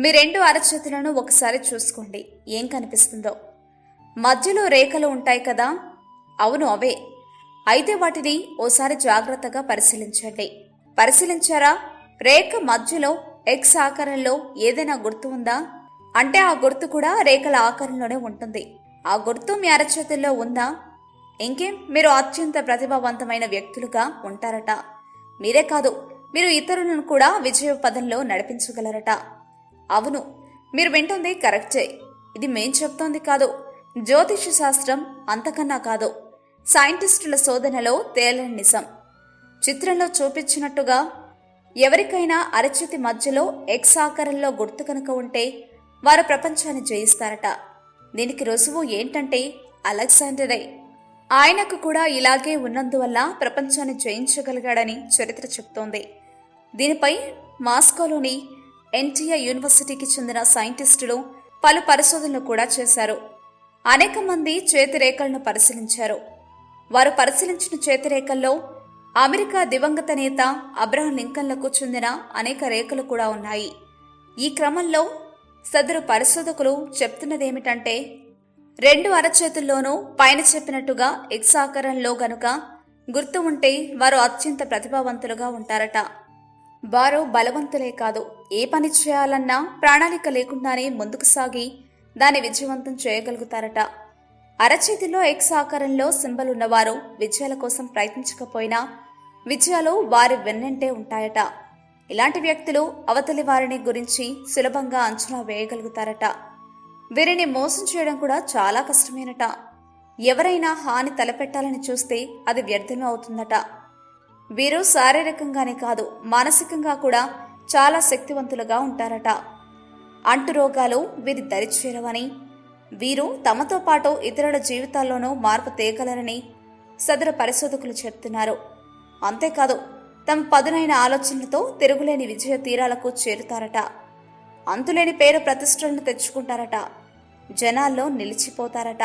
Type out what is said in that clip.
మీ రెండు అరచేతులను ఒకసారి చూసుకోండి. ఏం కనిపిస్తుందో. మధ్యలో రేఖలు ఉంటాయి కదా. అవును అవే. అయితే వాటిని ఓసారి జాగ్రత్తగా పరిశీలించండి. పరిశీలించారా? రేఖ మధ్యలో ఎక్స్ ఆకారంలో ఏదైనా గుర్తు ఉందా? అంటే ఆ గుర్తు కూడా రేఖల ఆకారంలోనే ఉంటుంది. ఆ గుర్తు మీ అరచేతుల్లో ఉందా? ఇంకేం? మీరు అత్యంత ప్రతిభావంతమైన వ్యక్తులుగా ఉంటారట. మీరే కాదు మీరు ఇతరులను కూడా విజయ పదంలో నడిపించగలరట. అవును మీరు వింటుంది కరెక్టే ఇది మేం చెప్తోంది కాదు. జ్యోతిష శాస్త్రం అంతకన్నా కాదు. సైంటిస్టుల శోధనలో తేలని నిజం. చిత్రంలో చూపించినట్టుగా ఎవరికైనా అరచేతి మధ్యలో ఎక్స్ ఆకారంలో గుర్తు కనుక ఉంటే వారు ప్రపంచాన్ని జయిస్తారట. దీనికి రుజువు ఏంటంటే అలెగ్జాండరే. ఆయనకు కూడా ఇలాగే ఉన్నందువల్ల ప్రపంచాన్ని జయించగలిగాడని చరిత్ర చెప్తోంది. దీనిపై మాస్కోలోని ఎన్టీఆర్ యూనివర్సిటీకి చెందిన సైంటిస్టులు పలు పరిశోధనలు కూడా చేశారు. అనేక మంది చేతిరేఖలను పరిశీలించారు. వారు పరిశీలించిన చేతిరేఖల్లో అమెరికా దివంగత నేత అబ్రహం లింకన్లకు చెందిన అనేక రేఖలు కూడా ఉన్నాయి. ఈ క్రమంలో సదరు పరిశోధకులు చెప్తున్నదేమిటంటే రెండు అరచేతుల్లోనూ పైన చెప్పినట్టుగా ఎక్స్ ఆకారంలో గనుక గుర్తు ఉంటే వారు అత్యంత ప్రతిభావంతులుగా ఉంటారట. వారు బలవంతులే కాదు. ఏ పని చేయాలన్నా ప్రణాళిక లేకుండానే ముందుకు సాగి దాన్ని విజయవంతం చేయగలుగుతారట. అరచేతిలో ఎక్స్ ఆకారంలో సింబల్ ఉన్నవారు విజయాల కోసం ప్రయత్నించకపోయినా విజయాలు వారి వెన్నంటే ఉంటాయట. ఇలాంటి వ్యక్తులు అవతలి వారిని గురించి సులభంగా అంచనా వేయగలుగుతారట. వీరిని మోసం చేయడం కూడా చాలా కష్టమేనట. ఎవరైనా హాని తలపెట్టాలని చూస్తే అది వ్యర్థమే అవుతుందట. వీరు శారీరకంగానే కాదు మానసికంగా కూడా చాలా శక్తివంతులుగా ఉంటారట. అంటు రోగాలు వీరి దరిచేరవని వీరు తమతో పాటు ఇతరుల జీవితాల్లోనూ మార్పు తేగలరని సదరు పరిశోధకులు చెప్తున్నారు. అంతేకాదు తమ పదునైన ఆలోచనలతో తిరుగులేని విజయ తీరాలకు చేరుతారట. అంతులేని పేరు ప్రతిష్టలను తెచ్చుకుంటారట. జనాల్లో నిలిచిపోతారట.